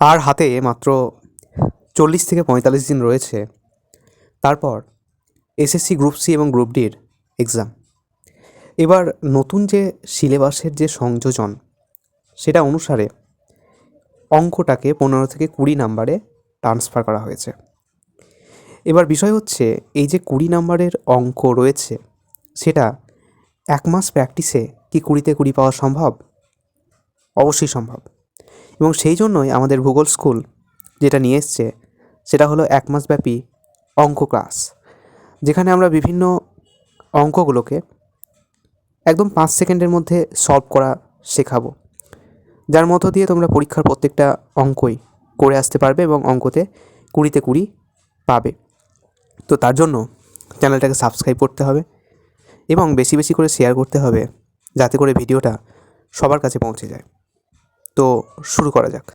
আর হাতে মাত্র চল্লিশ থেকে পঁয়তাল্লিশ দিন রয়েছে। তারপর এসএসসি গ্রুপ সি এবং গ্রুপ ডির এক্সাম এবার নতুন যে সিলেবাসের যে সংযোজন, সেটা অনুসারে অঙ্কটাকে পনেরো থেকে কুড়ি নাম্বারে ট্রান্সফার করা হয়েছে। এবার বিষয় হচ্ছে, এই যে কুড়ি নাম্বারের অঙ্ক রয়েছে, সেটা এক মাস প্র্যাকটিসে কি কুড়িতে কুড়ি পাওয়া সম্ভব? অবশ্যই সম্ভব। এবং সেই জন্যই আমাদের ভূগোল স্কুল যেটা নিয়ে এসছে, সেটা হলো এক মাসব্যাপী অঙ্ক ক্লাস। যেখানে আমরা বিভিন্ন অঙ্কগুলোকে একদম পাঁচ সেকেন্ডের মধ্যে সলভ করা শেখাবো। যার মধ্য দিয়ে তোমরা পরীক্ষার প্রত্যেকটা অঙ্কই করে আসতে পারবে এবং অঙ্কতে কুড়িতে কুড়ি পাবে। তো তার জন্য চ্যানেলটাকে সাবস্ক্রাইব করতে হবে এবং বেশি বেশি করে শেয়ার করতে হবে, যাতে করে ভিডিওটা সবার কাছে পৌঁছে যায়। তো শুরু করা যাক।